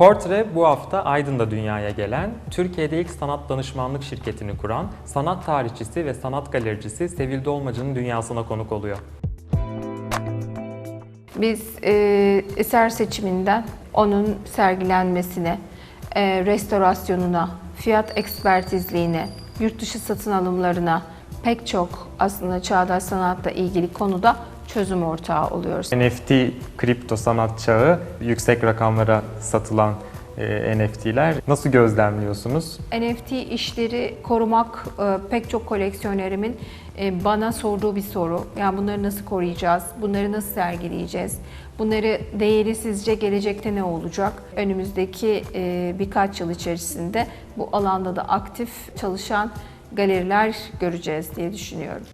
Portre bu hafta Aydın'da dünyaya gelen, Türkiye'de ilk sanat danışmanlık şirketini kuran, sanat tarihçisi ve sanat galericisi Sevil Dolmacı'nın dünyasına konuk oluyor. Biz e, eser seçiminden onun sergilenmesine, e, restorasyonuna, fiyat ekspertizliğine, yurt dışı satın alımlarına pek çok aslında çağdaş sanatla ilgili konuda çözüm ortağı oluyoruz. NFT kripto sanat çağı, yüksek rakamlara satılan e, NFT'ler nasıl gözlemliyorsunuz? NFT işleri korumak e, pek çok koleksiyonerimin e, bana sorduğu bir soru. Yani bunları nasıl koruyacağız? Bunları nasıl sergileyeceğiz? Bunları değeri sizce gelecekte ne olacak? Önümüzdeki e, birkaç yıl içerisinde bu alanda da aktif çalışan galeriler göreceğiz diye düşünüyorum.